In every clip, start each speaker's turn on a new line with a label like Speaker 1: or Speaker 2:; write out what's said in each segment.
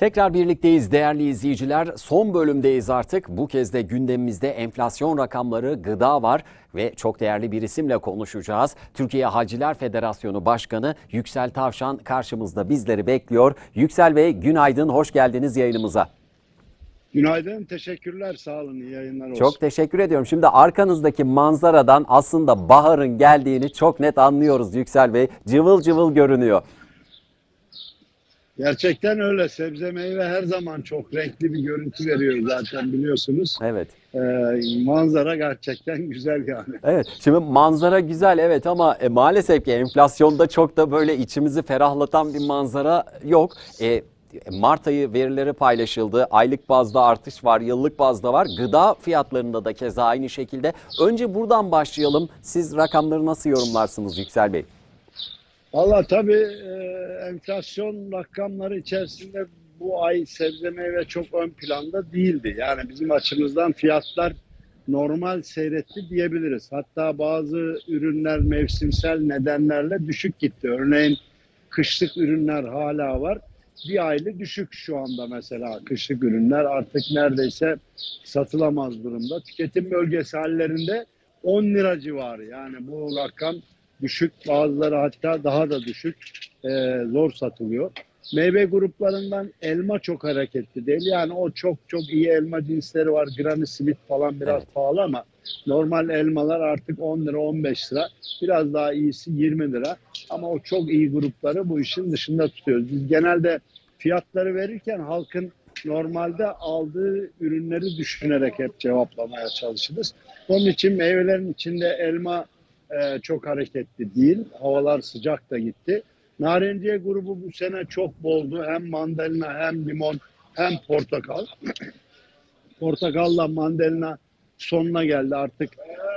Speaker 1: Tekrar birlikteyiz değerli izleyiciler. Son bölümdeyiz artık. Bu kez de gündemimizde enflasyon rakamları, gıda var ve çok değerli bir isimle konuşacağız. Türkiye Haciler Federasyonu Başkanı Yüksel Tavşan karşımızda bizleri bekliyor. Yüksel Bey günaydın, hoş geldiniz yayınımıza.
Speaker 2: Günaydın, teşekkürler, sağ olun, iyi yayınlar olsun.
Speaker 1: Çok teşekkür ediyorum. Şimdi arkanızdaki manzaradan aslında baharın geldiğini çok net anlıyoruz Yüksel Bey. Cıvıl cıvıl görünüyor.
Speaker 2: Gerçekten öyle, sebze meyve her zaman çok renkli bir görüntü veriyor zaten biliyorsunuz.
Speaker 1: Evet.
Speaker 2: Ee, manzara gerçekten güzel yani.
Speaker 1: Evet. Şimdi manzara güzel evet ama e, maalesef ki enflasyonda çok da böyle içimizi ferahlatan bir manzara yok. E, Mart ayı verileri paylaşıldı. Aylık bazda artış var, yıllık bazda var. Gıda fiyatlarında da keza aynı şekilde. Önce buradan başlayalım. Siz rakamları nasıl yorumlarsınız Yüksel Bey?
Speaker 2: Valla tabii e, enflasyon rakamları içerisinde bu ay sebze meyve çok ön planda değildi. Yani bizim açımızdan fiyatlar normal seyretti diyebiliriz. Hatta bazı ürünler mevsimsel nedenlerle düşük gitti. Örneğin kışlık ürünler hala var. Bir aylık düşük şu anda mesela kışlık ürünler artık neredeyse satılamaz durumda. Tüketim bölgesi hallerinde 10 lira civarı yani bu rakam düşük bazıları hatta daha da düşük e, zor satılıyor. Meyve gruplarından elma çok hareketli değil. Yani o çok çok iyi elma cinsleri var. Granny Smith falan biraz
Speaker 1: Evet.
Speaker 2: pahalı ama normal elmalar artık 10 lira 15 lira. Biraz daha iyisi 20 lira. Ama o çok iyi grupları bu işin dışında tutuyoruz. Biz genelde fiyatları verirken halkın normalde aldığı ürünleri düşünerek hep cevaplamaya çalışırız. Onun için meyvelerin içinde elma e, çok hareketli değil. Havalar sıcak da gitti. Narenciye grubu bu sene çok boldu. Hem mandalina hem limon hem portakal. Portakalla mandalina sonuna geldi artık.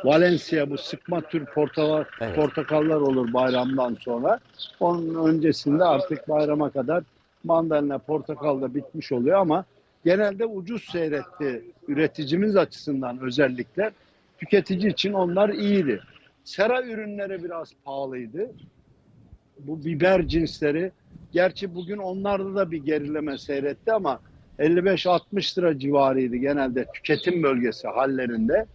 Speaker 2: Valencia bu sıkma tür portakal,
Speaker 1: Evet.
Speaker 2: portakallar olur bayramdan sonra. Onun öncesinde artık bayrama kadar mandalina, portakal da bitmiş oluyor ama genelde ucuz seyretti üreticimiz açısından özellikle. Tüketici için onlar iyiydi. Sera ürünleri biraz pahalıydı. Bu biber cinsleri. Gerçi bugün onlarda da bir gerileme seyretti ama 55-60 lira civarıydı genelde tüketim bölgesi hallerinde.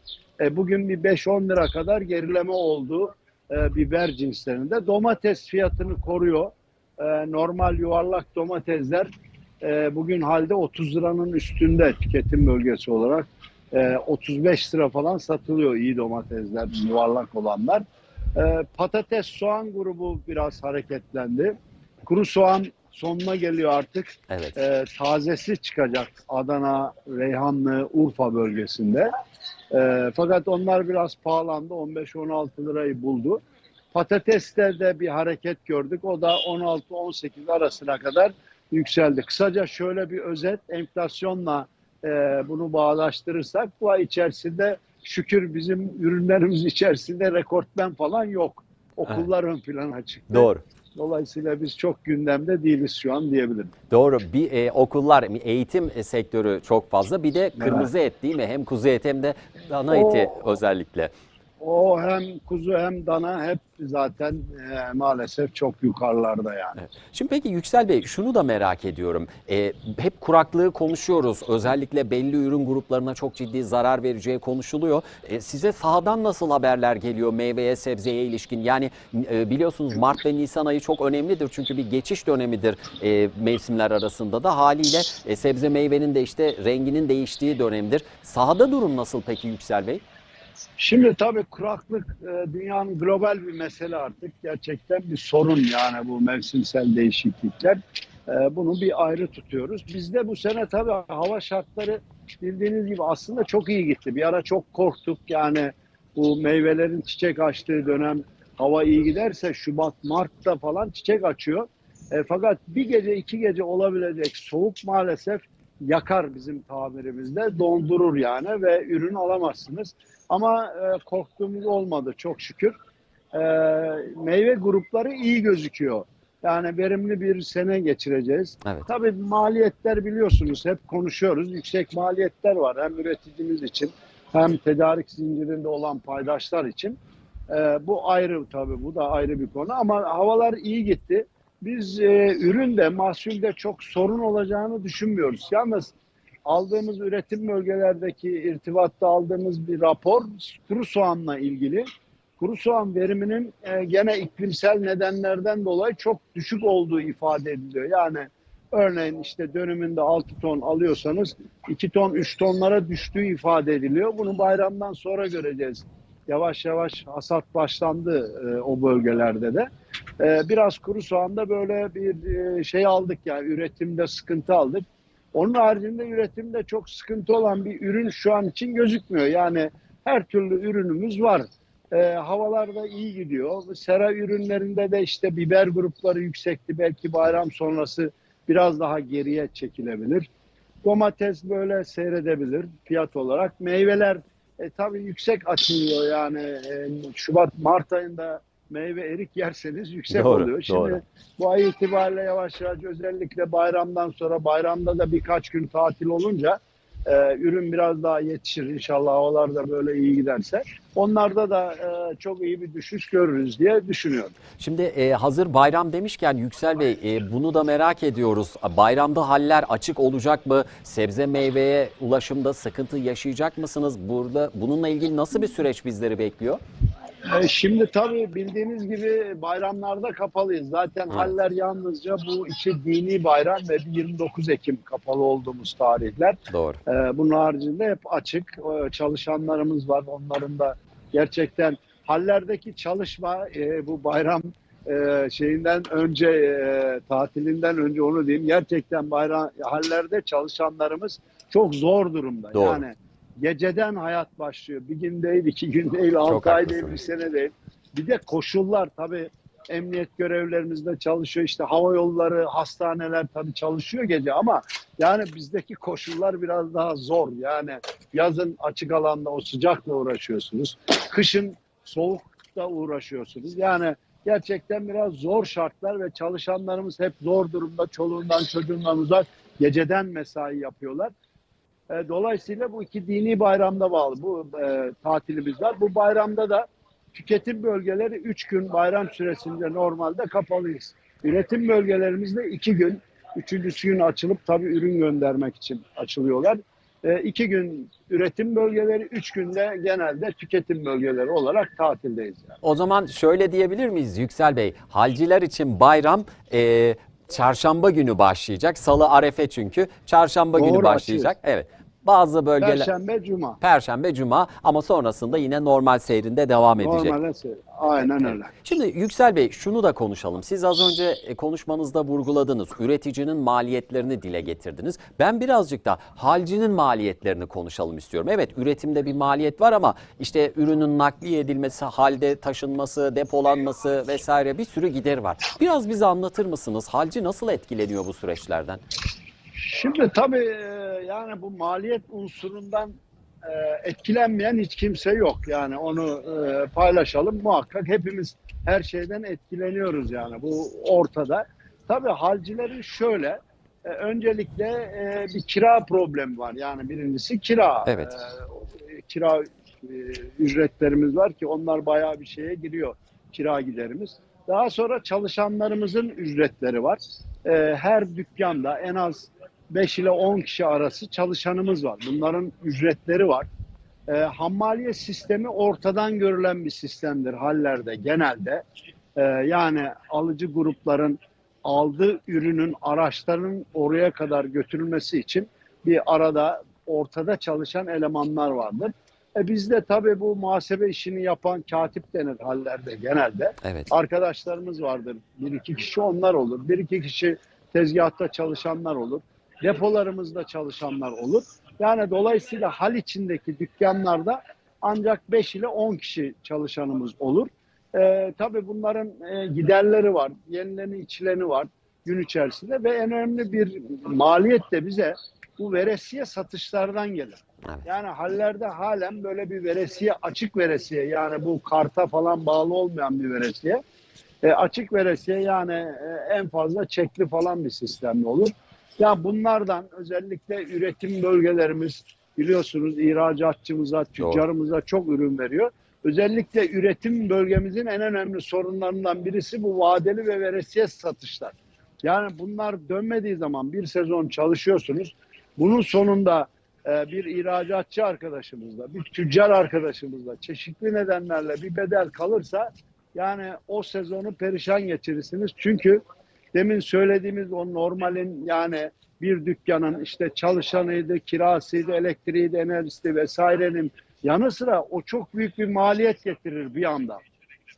Speaker 2: E, bugün bir 5-10 lira kadar gerileme oldu e, biber cinslerinde. Domates fiyatını koruyor. E, normal yuvarlak domatesler e, bugün halde 30 liranın üstünde tüketim bölgesi olarak. E, 35 lira falan satılıyor iyi domatesler, yuvarlak olanlar. E, patates, soğan grubu biraz hareketlendi. Kuru soğan sonuna geliyor artık.
Speaker 1: Evet.
Speaker 2: E, tazesi çıkacak Adana, Reyhanlı, Urfa bölgesinde. E, fakat onlar biraz pahalandı. 15-16 lirayı buldu. Patateste de bir hareket gördük. O da 16-18 arasına kadar yükseldi. Kısaca şöyle bir özet enflasyonla e, bunu bağdaştırırsak bu ay içerisinde şükür bizim ürünlerimiz içerisinde rekortmen falan yok. Okullar ön plana çıktı.
Speaker 1: Doğru.
Speaker 2: Dolayısıyla biz çok gündemde değiliz şu an diyebilirim.
Speaker 1: Doğru. Bir e, okullar, eğitim sektörü çok fazla. Bir de kırmızı et değil mi? Hem kuzu eti hem de dana eti özellikle.
Speaker 2: O hem kuzu hem dana hep zaten e, maalesef çok yukarılarda yani.
Speaker 1: Evet. Şimdi peki Yüksel Bey şunu da merak ediyorum. Ee, hep kuraklığı konuşuyoruz. Özellikle belli ürün gruplarına çok ciddi zarar vereceği konuşuluyor. Ee, size sahadan nasıl haberler geliyor meyveye, sebzeye ilişkin? Yani e, biliyorsunuz Mart ve Nisan ayı çok önemlidir. Çünkü bir geçiş dönemidir e, mevsimler arasında da. Haliyle e, sebze meyvenin de işte renginin değiştiği dönemdir. Sahada durum nasıl peki Yüksel Bey?
Speaker 2: Şimdi tabii kuraklık e, dünyanın global bir mesele artık. Gerçekten bir sorun yani bu mevsimsel değişiklikler. E, Bunu bir ayrı tutuyoruz. Bizde bu sene tabii hava şartları bildiğiniz gibi aslında çok iyi gitti. Bir ara çok korktuk yani bu meyvelerin çiçek açtığı dönem hava iyi giderse Şubat, Mart'ta falan çiçek açıyor. E, fakat bir gece iki gece olabilecek soğuk maalesef yakar bizim tabirimizde dondurur yani ve ürün alamazsınız. Ama e, korktuğumuz olmadı çok şükür. E, meyve grupları iyi gözüküyor. Yani verimli bir sene geçireceğiz.
Speaker 1: Evet.
Speaker 2: Tabii maliyetler biliyorsunuz hep konuşuyoruz. Yüksek maliyetler var hem üreticimiz için hem tedarik zincirinde olan paydaşlar için. E, bu ayrı tabii bu da ayrı bir konu ama havalar iyi gitti. Biz e, üründe, mahsulde çok sorun olacağını düşünmüyoruz. Yalnız aldığımız üretim bölgelerdeki irtibatta aldığımız bir rapor kuru soğanla ilgili. Kuru soğan veriminin e, gene iklimsel nedenlerden dolayı çok düşük olduğu ifade ediliyor. Yani örneğin işte dönümünde 6 ton alıyorsanız 2 ton 3 tonlara düştüğü ifade ediliyor. Bunu bayramdan sonra göreceğiz. Yavaş yavaş hasat başlandı e, o bölgelerde de. E, biraz kuru soğanda böyle bir e, şey aldık yani üretimde sıkıntı aldık. Onun haricinde üretimde çok sıkıntı olan bir ürün şu an için gözükmüyor. Yani her türlü ürünümüz var. E, havalar da iyi gidiyor. Sera ürünlerinde de işte biber grupları yüksekti. Belki bayram sonrası biraz daha geriye çekilebilir. Domates böyle seyredebilir fiyat olarak. Meyveler e, tabii yüksek açılıyor yani e, Şubat Mart ayında meyve erik yerseniz yüksek
Speaker 1: Doğru,
Speaker 2: oluyor. Şimdi
Speaker 1: doğru.
Speaker 2: bu ay itibariyle yavaş yavaş özellikle bayramdan sonra bayramda da birkaç gün tatil olunca e, ürün biraz daha yetişir inşallah havalar da böyle iyi giderse. Onlarda da e, çok iyi bir düşüş görürüz diye düşünüyorum.
Speaker 1: Şimdi e, hazır bayram demişken Yüksel Bey e, bunu da merak ediyoruz. Bayramda haller açık olacak mı? Sebze meyveye ulaşımda sıkıntı yaşayacak mısınız? Burada bununla ilgili nasıl bir süreç bizleri bekliyor?
Speaker 2: E, Şimdi tabii bildiğiniz gibi bayramlarda kapalıyız. Zaten
Speaker 1: Evet.
Speaker 2: haller yalnızca bu iki dini bayram ve 29 Ekim kapalı olduğumuz tarihler.
Speaker 1: Doğru.
Speaker 2: E, Bunun haricinde hep açık E, çalışanlarımız var. Onların da gerçekten hallerdeki çalışma e, bu bayram e, şeyinden önce e, tatilinden önce onu diyeyim. Gerçekten bayram hallerde çalışanlarımız çok zor durumda.
Speaker 1: Doğru.
Speaker 2: Yani geceden hayat başlıyor. Bir gün değil, iki gün değil, altı ay değil, bir sene değil. Bir de koşullar tabii emniyet görevlerimiz de çalışıyor. İşte hava yolları, hastaneler tabii çalışıyor gece ama yani bizdeki koşullar biraz daha zor. Yani yazın açık alanda o sıcakla uğraşıyorsunuz. Kışın soğukta uğraşıyorsunuz. Yani gerçekten biraz zor şartlar ve çalışanlarımız hep zor durumda. Çoluğundan çocuğundan uzak geceden mesai yapıyorlar. E, Dolayısıyla bu iki dini bayramda bağlı. Bu e, tatilimiz var. Bu bayramda da tüketim bölgeleri 3 gün bayram süresince normalde kapalıyız. Üretim bölgelerimizde 2 gün, üçüncüsü gün açılıp tabii ürün göndermek için açılıyorlar. 2 gün üretim bölgeleri, 3 günde genelde tüketim bölgeleri olarak tatildeyiz. Yani.
Speaker 1: O zaman şöyle diyebilir miyiz Yüksel Bey? Halciler için bayram e, çarşamba günü başlayacak. Salı arefe çünkü. Çarşamba günü
Speaker 2: Doğru,
Speaker 1: başlayacak. Evet. Bazı bölgeler
Speaker 2: Perşembe, Cuma.
Speaker 1: Perşembe, Cuma ama sonrasında yine normal seyrinde devam edecek.
Speaker 2: Normalde se- aynen öyle.
Speaker 1: Şimdi Yüksel Bey şunu da konuşalım. Siz az önce e, konuşmanızda vurguladınız. Üreticinin maliyetlerini dile getirdiniz. Ben birazcık da halcinin maliyetlerini konuşalım istiyorum. Evet üretimde bir maliyet var ama işte ürünün nakliye edilmesi, halde taşınması, depolanması vesaire bir sürü gideri var. Biraz bize anlatır mısınız? Halci nasıl etkileniyor bu süreçlerden?
Speaker 2: Şimdi tabii e, yani bu maliyet unsurundan e, etkilenmeyen hiç kimse yok. Yani onu e, paylaşalım. Muhakkak hepimiz her şeyden etkileniyoruz yani. Bu ortada. Tabii halcilerin şöyle öncelikle bir kira problemi var. Yani birincisi kira.
Speaker 1: Evet.
Speaker 2: Kira ücretlerimiz var ki onlar bayağı bir şeye giriyor. Kira giderimiz. Daha sonra çalışanlarımızın ücretleri var. Her dükkanda en az 5 ile 10 kişi arası çalışanımız var. Bunların ücretleri var. E, hammaliye sistemi ortadan görülen bir sistemdir hallerde genelde. E, yani alıcı grupların aldığı ürünün araçların oraya kadar götürülmesi için bir arada ortada çalışan elemanlar vardır. E bizde tabii bu muhasebe işini yapan katip denir hallerde genelde
Speaker 1: Evet.
Speaker 2: arkadaşlarımız vardır. Bir iki kişi onlar olur. Bir iki kişi tezgahta çalışanlar olur. Depolarımızda çalışanlar olur. Yani dolayısıyla hal içindeki dükkanlarda ancak 5 ile 10 kişi çalışanımız olur. Ee, tabii bunların e, giderleri var, yenileni içileni var gün içerisinde ve en önemli bir maliyet de bize bu veresiye satışlardan gelir.
Speaker 1: Evet.
Speaker 2: Yani hallerde halen böyle bir veresiye, açık veresiye yani bu karta falan bağlı olmayan bir veresiye. E, açık veresiye yani e, en fazla çekli falan bir sistemli olur. Ya bunlardan özellikle üretim bölgelerimiz biliyorsunuz ihracatçımıza, tüccarımıza çok ürün veriyor. özellikle üretim bölgemizin en önemli sorunlarından birisi bu vadeli ve veresiye satışlar. Yani bunlar dönmediği zaman bir sezon çalışıyorsunuz. Bunun sonunda e, bir ihracatçı arkadaşımızla, bir tüccar arkadaşımızla çeşitli nedenlerle bir bedel kalırsa yani o sezonu perişan geçirirsiniz. Çünkü demin söylediğimiz o normalin yani bir dükkanın işte çalışanıydı, kirasıydı, elektriğiydi, enerjisi vesairenin yanı sıra o çok büyük bir maliyet getirir bir anda.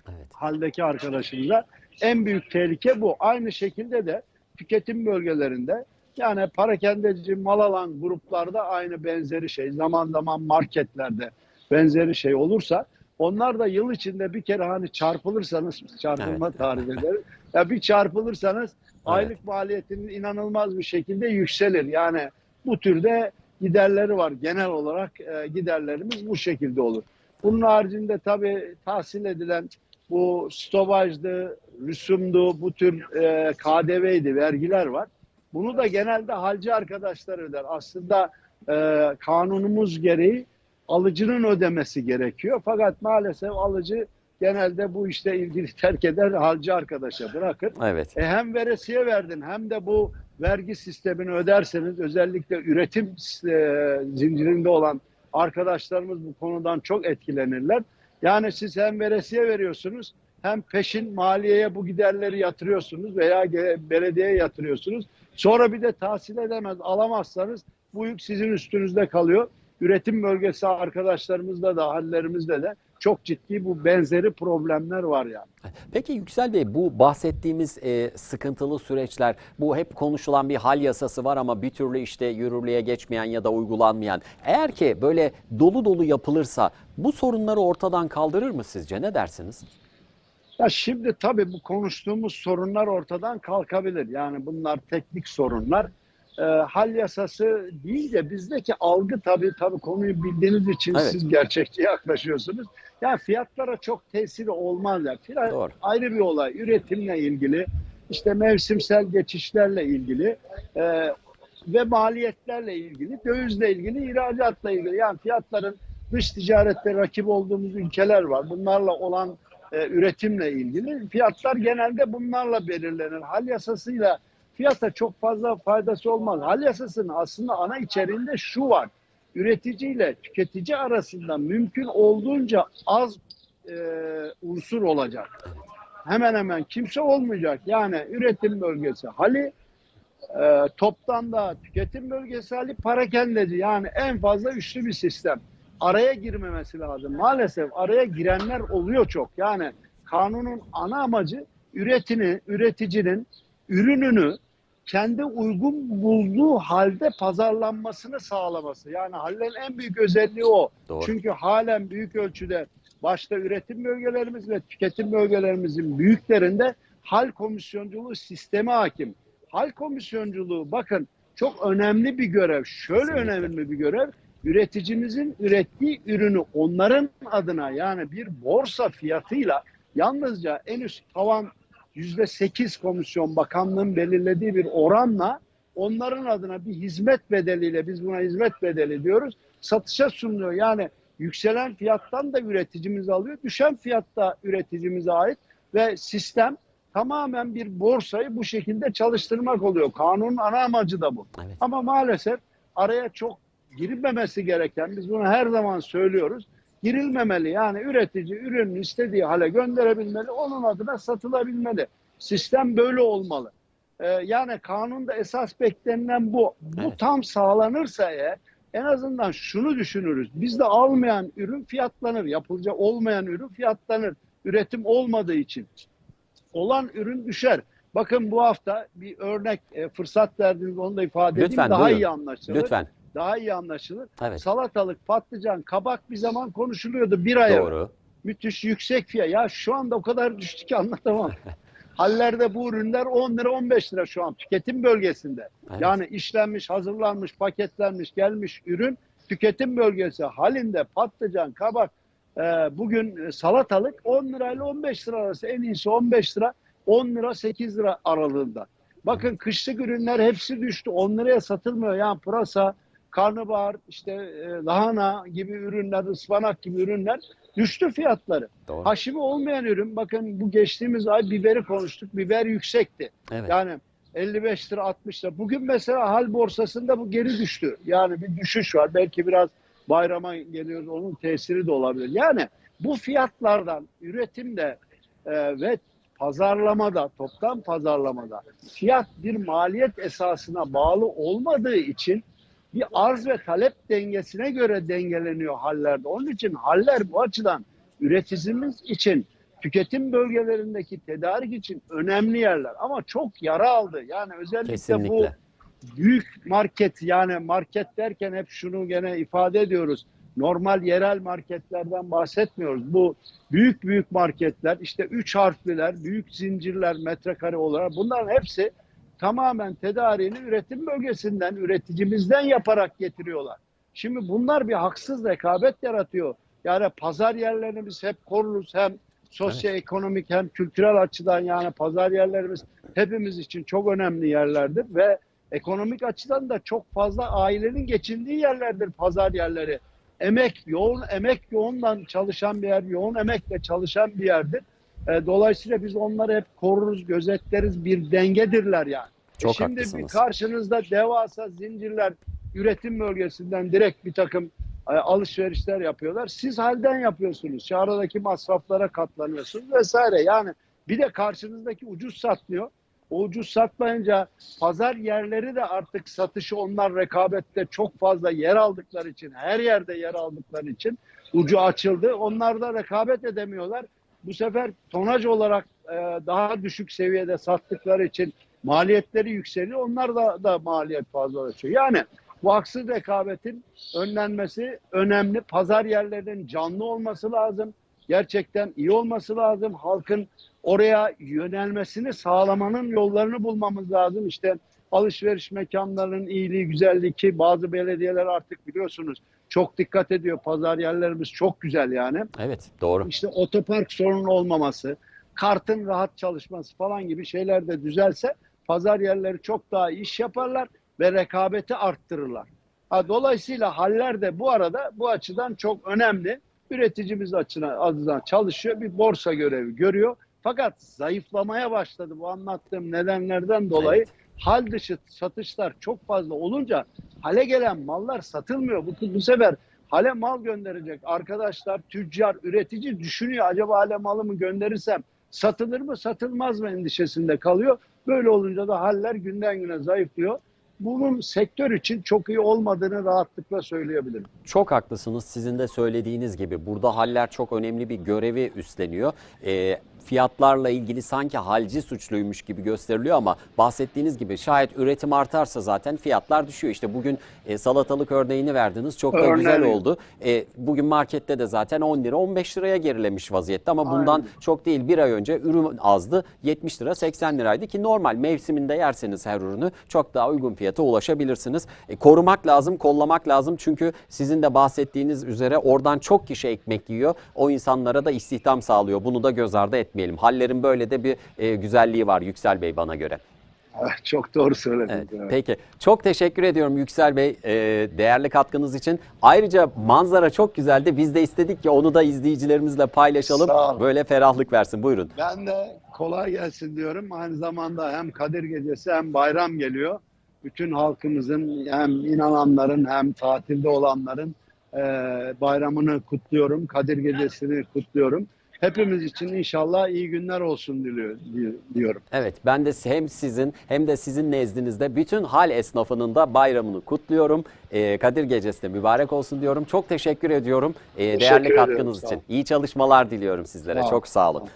Speaker 1: Evet.
Speaker 2: Haldeki arkadaşımıza en büyük tehlike bu. Aynı şekilde de tüketim bölgelerinde yani parakendeci mal alan gruplarda aynı benzeri şey. Zaman zaman marketlerde benzeri şey olursa onlar da yıl içinde bir kere hani çarpılırsanız çarpılma
Speaker 1: Evet.
Speaker 2: tarif. Ya bir çarpılırsanız aylık maliyetinin inanılmaz bir şekilde yükselir. Yani bu türde giderleri var. Genel olarak e, giderlerimiz bu şekilde olur. Bunun haricinde tabii tahsil edilen bu stopajdı, rüsumdu, bu tür e, KDV'ydi, vergiler var. Bunu da genelde halcı arkadaşlar öder. Aslında e, kanunumuz gereği alıcının ödemesi gerekiyor. Fakat maalesef alıcı genelde bu işte ilgili terk eder, halcı arkadaşa bırakır.
Speaker 1: Evet.
Speaker 2: E hem veresiye verdin hem de bu vergi sistemini öderseniz özellikle üretim e, zincirinde olan arkadaşlarımız bu konudan çok etkilenirler. Yani siz hem veresiye veriyorsunuz hem peşin maliyeye bu giderleri yatırıyorsunuz veya belediyeye yatırıyorsunuz. Sonra bir de tahsil edemez alamazsanız bu yük sizin üstünüzde kalıyor. Üretim bölgesi arkadaşlarımızda da hallerimizde de çok ciddi bu benzeri problemler var yani.
Speaker 1: Peki Yüksel Bey bu bahsettiğimiz e, sıkıntılı süreçler bu hep konuşulan bir hal yasası var ama bir türlü işte yürürlüğe geçmeyen ya da uygulanmayan. Eğer ki böyle dolu dolu yapılırsa bu sorunları ortadan kaldırır mı sizce ne dersiniz?
Speaker 2: Ya şimdi tabii bu konuştuğumuz sorunlar ortadan kalkabilir. Yani bunlar teknik sorunlar. Ee, hal yasası değil de bizdeki algı tabii tabii konuyu bildiğiniz için
Speaker 1: Evet.
Speaker 2: siz gerçekçi yaklaşıyorsunuz. Ya fiyatlara çok tesiri olmaz ya. Fiyat
Speaker 1: Doğru.
Speaker 2: ayrı bir olay. Üretimle ilgili, işte mevsimsel geçişlerle ilgili e, ve maliyetlerle ilgili, dövizle ilgili, ihracatla ilgili. Yani fiyatların dış ticarette rakip olduğumuz ülkeler var. Bunlarla olan e, üretimle ilgili. Fiyatlar genelde bunlarla belirlenir. Hal yasasıyla fiyata çok fazla faydası olmaz. Hal yasasının aslında ana içeriğinde şu var. Üretici ile tüketici arasında mümkün olduğunca az e, unsur olacak. Hemen hemen kimse olmayacak. Yani üretim bölgesi hali, e, toptan da tüketim bölgesi hali, parakendeci. Yani en fazla üçlü bir sistem. Araya girmemesi lazım. Maalesef araya girenler oluyor çok. Yani kanunun ana amacı üretini, üreticinin ürününü kendi uygun bulduğu halde pazarlanmasını sağlaması. Yani hallerin en büyük özelliği o.
Speaker 1: Doğru.
Speaker 2: Çünkü halen büyük ölçüde başta üretim bölgelerimiz ve tüketim bölgelerimizin büyüklerinde hal komisyonculuğu sistemi hakim. Hal komisyonculuğu bakın çok önemli bir görev. Şöyle
Speaker 1: Kesinlikle.
Speaker 2: önemli bir görev. Üreticimizin ürettiği ürünü onların adına yani bir borsa fiyatıyla yalnızca en üst tavan yüzde sekiz komisyon bakanlığın belirlediği bir oranla onların adına bir hizmet bedeliyle biz buna hizmet bedeli diyoruz satışa sunuluyor. Yani yükselen fiyattan da üreticimiz alıyor. Düşen fiyatta üreticimize ait ve sistem tamamen bir borsayı bu şekilde çalıştırmak oluyor. Kanunun ana amacı da bu.
Speaker 1: Evet.
Speaker 2: Ama maalesef araya çok girilmemesi gereken, biz bunu her zaman söylüyoruz, girilmemeli. Yani üretici ürünü istediği hale gönderebilmeli, onun adına satılabilmeli. Sistem böyle olmalı. Ee, yani kanunda esas beklenilen bu. Bu
Speaker 1: Evet.
Speaker 2: tam sağlanırsa eğer en azından şunu düşünürüz. Bizde almayan ürün fiyatlanır. Yapılacak olmayan ürün fiyatlanır. Üretim olmadığı için. Olan ürün düşer. Bakın bu hafta bir örnek e, fırsat verdiniz onu da ifade edeyim.
Speaker 1: Lütfen,
Speaker 2: Daha
Speaker 1: buyurun.
Speaker 2: iyi anlaşılır.
Speaker 1: Lütfen.
Speaker 2: Daha iyi anlaşılır.
Speaker 1: Evet.
Speaker 2: Salatalık, patlıcan, kabak bir zaman konuşuluyordu bir ay evvel.
Speaker 1: Doğru.
Speaker 2: Müthiş yüksek fiyat. Ya şu anda o kadar düştü ki anlatamam. Hallerde bu ürünler 10 lira 15 lira şu an tüketim bölgesinde.
Speaker 1: Evet.
Speaker 2: Yani işlenmiş, hazırlanmış, paketlenmiş, gelmiş ürün tüketim bölgesi halinde patlıcan, kabak, e, bugün e, salatalık 10 lirayla 15 lira arası en iyisi 15 lira 10 lira 8 lira aralığında. Bakın kışlık ürünler hepsi düştü 10 liraya satılmıyor. Yani pırasa, karnabahar, işte e, lahana gibi ürünler, ıspanak gibi ürünler Düştü fiyatları.
Speaker 1: Doğru.
Speaker 2: Haşimi olmayan ürün bakın bu geçtiğimiz ay biberi konuştuk. Biber yüksekti.
Speaker 1: Evet.
Speaker 2: Yani 55 lira 60 lira. Bugün mesela hal borsasında bu geri düştü. Yani bir düşüş var. Belki biraz bayrama geliyoruz. Onun tesiri de olabilir. Yani bu fiyatlardan üretimde e, ve pazarlamada, toptan pazarlamada fiyat bir maliyet esasına bağlı olmadığı için bir arz ve talep dengesine göre dengeleniyor hallerde. Onun için haller bu açıdan üreticimiz için tüketim bölgelerindeki tedarik için önemli yerler ama çok yara aldı. Yani özellikle bu
Speaker 1: Kesinlikle.
Speaker 2: büyük market yani market derken hep şunu gene ifade ediyoruz. Normal yerel marketlerden bahsetmiyoruz. Bu büyük büyük marketler işte üç harfliler, büyük zincirler metrekare olarak bunların hepsi tamamen tedariğini üretim bölgesinden, üreticimizden yaparak getiriyorlar. Şimdi bunlar bir haksız rekabet yaratıyor. Yani pazar yerlerini biz hep koruruz hem sosyoekonomik hem kültürel açıdan yani pazar yerlerimiz hepimiz için çok önemli yerlerdir ve ekonomik açıdan da çok fazla ailenin geçindiği yerlerdir pazar yerleri. Emek, yoğun emek yoğundan çalışan bir yer, yoğun emekle çalışan bir yerdir. E, dolayısıyla biz onları hep koruruz, gözetleriz, bir dengedirler yani. E
Speaker 1: Çok
Speaker 2: Şimdi bir karşınızda devasa zincirler üretim bölgesinden direkt bir takım e, alışverişler yapıyorlar. Siz halden yapıyorsunuz. Şu aradaki masraflara katlanıyorsunuz vesaire. Yani bir de karşınızdaki ucuz satmıyor. O ucuz satmayınca pazar yerleri de artık satışı onlar rekabette çok fazla yer aldıkları için, her yerde yer aldıkları için ucu açıldı. Onlar da rekabet edemiyorlar. Bu sefer tonaj olarak e, daha düşük seviyede sattıkları için maliyetleri yükseliyor. Onlar da, da maliyet fazlalaşıyor. Yani bu haksız rekabetin önlenmesi önemli. Pazar yerlerinin canlı olması lazım. Gerçekten iyi olması lazım. Halkın oraya yönelmesini sağlamanın yollarını bulmamız lazım. İşte alışveriş mekanlarının iyiliği, güzelliği ki bazı belediyeler artık biliyorsunuz çok dikkat ediyor. Pazar yerlerimiz çok güzel yani.
Speaker 1: Evet doğru.
Speaker 2: İşte otopark sorunu olmaması, kartın rahat çalışması falan gibi şeyler de düzelse pazar yerleri çok daha iş yaparlar ve rekabeti arttırırlar. Ha, dolayısıyla haller de bu arada bu açıdan çok önemli. Üreticimiz açına, adına çalışıyor. Bir borsa görevi görüyor. Fakat zayıflamaya başladı bu anlattığım nedenlerden dolayı.
Speaker 1: Evet.
Speaker 2: Hal dışı satışlar çok fazla olunca hale gelen mallar satılmıyor. Bu, bu sefer hale mal gönderecek arkadaşlar, tüccar, üretici düşünüyor. Acaba hale malı mı gönderirsem satılır mı satılmaz mı endişesinde kalıyor. Böyle olunca da haller günden güne zayıflıyor. Bunun sektör için çok iyi olmadığını rahatlıkla söyleyebilirim.
Speaker 1: Çok haklısınız. Sizin de söylediğiniz gibi burada haller çok önemli bir görevi üstleniyor. Ee, fiyatlarla ilgili sanki halci suçluymuş gibi gösteriliyor ama bahsettiğiniz gibi şayet üretim artarsa zaten fiyatlar düşüyor. İşte bugün e, salatalık örneğini verdiniz. Çok da
Speaker 2: Örneğin.
Speaker 1: güzel oldu. E, bugün markette de zaten 10 lira 15 liraya gerilemiş vaziyette ama bundan
Speaker 2: Aynen.
Speaker 1: çok değil bir ay önce ürün azdı 70 lira 80 liraydı ki normal mevsiminde yerseniz her ürünü çok daha uygun fiyata ulaşabilirsiniz. E, korumak lazım, kollamak lazım çünkü sizin de bahsettiğiniz üzere oradan çok kişi ekmek yiyor. O insanlara da istihdam sağlıyor. Bunu da göz ardı etmeyelim. Hallerin böyle de bir e, güzelliği var Yüksel Bey bana göre.
Speaker 2: Çok doğru söylediniz.
Speaker 1: Evet,
Speaker 2: evet.
Speaker 1: Peki. Çok teşekkür ediyorum Yüksel Bey e, değerli katkınız için. Ayrıca manzara çok güzeldi. Biz de istedik ki onu da izleyicilerimizle paylaşalım. Böyle ferahlık versin. Buyurun.
Speaker 2: Ben de kolay gelsin diyorum. Aynı zamanda hem Kadir Gecesi hem bayram geliyor. Bütün halkımızın hem inananların hem tatilde olanların e, bayramını kutluyorum. Kadir Gecesi'ni kutluyorum. Hepimiz için inşallah iyi günler olsun diliyor, diyorum.
Speaker 1: Evet ben de hem sizin hem de sizin nezdinizde bütün hal esnafının da bayramını kutluyorum. Ee, Kadir Gecesi de mübarek olsun diyorum. Çok teşekkür ediyorum ee,
Speaker 2: Teşekkür
Speaker 1: değerli katkınız
Speaker 2: sağ
Speaker 1: için.
Speaker 2: olun.
Speaker 1: İyi çalışmalar diliyorum sizlere.
Speaker 2: Sağ olun.
Speaker 1: Çok sağ olun.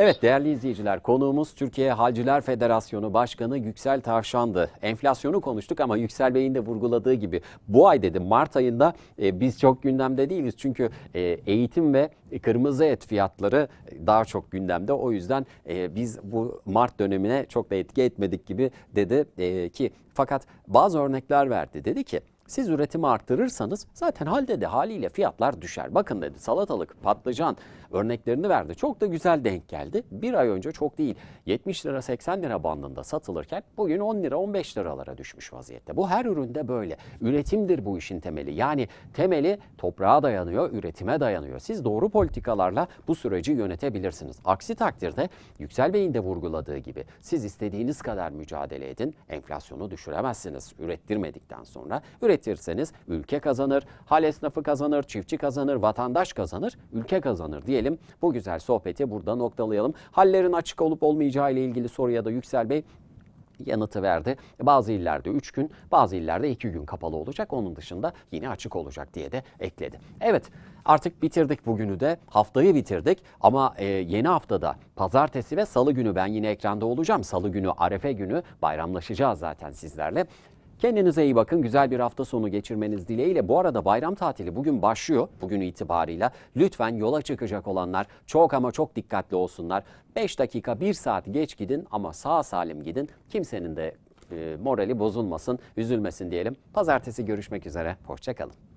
Speaker 1: Evet değerli izleyiciler konuğumuz Türkiye Halciler Federasyonu Başkanı Yüksel Tavşan'dı. Enflasyonu konuştuk ama Yüksel Bey'in de vurguladığı gibi bu ay dedi Mart ayında e, biz çok gündemde değiliz. Çünkü e, eğitim ve kırmızı et fiyatları daha çok gündemde. O yüzden e, biz bu Mart dönemine çok da etki etmedik gibi dedi e, ki fakat bazı örnekler verdi. Dedi ki Siz üretimi arttırırsanız zaten halde de haliyle fiyatlar düşer. Bakın dedi salatalık, patlıcan örneklerini verdi. Çok da güzel denk geldi. Bir ay önce çok değil 70 lira 80 lira bandında satılırken bugün 10 lira 15 liralara düşmüş vaziyette. Bu her üründe böyle. Üretimdir bu işin temeli. Yani temeli toprağa dayanıyor, üretime dayanıyor. Siz doğru politikalarla bu süreci yönetebilirsiniz. Aksi takdirde Yüksel Bey'in de vurguladığı gibi siz istediğiniz kadar mücadele edin. Enflasyonu düşüremezsiniz ürettirmedikten sonra. Üretirseniz ülke kazanır, hal esnafı kazanır, çiftçi kazanır, vatandaş kazanır, ülke kazanır diyelim. Bu güzel sohbeti burada noktalayalım. Hallerin açık olup olmayacağı ile ilgili soruya da Yüksel Bey yanıtı verdi. Bazı illerde 3 gün, bazı illerde 2 gün kapalı olacak. Onun dışında yine açık olacak diye de ekledi. Evet artık bitirdik bugünü de. Haftayı bitirdik ama e, yeni haftada pazartesi ve salı günü ben yine ekranda olacağım. Salı günü Arefe günü bayramlaşacağız zaten sizlerle. Kendinize iyi bakın. Güzel bir hafta sonu geçirmeniz dileğiyle. Bu arada bayram tatili bugün başlıyor. Bugün itibarıyla. Lütfen yola çıkacak olanlar çok ama çok dikkatli olsunlar. 5 dakika 1 saat geç gidin ama sağ salim gidin. Kimsenin de e, morali bozulmasın, üzülmesin diyelim. Pazartesi görüşmek üzere. Hoşçakalın.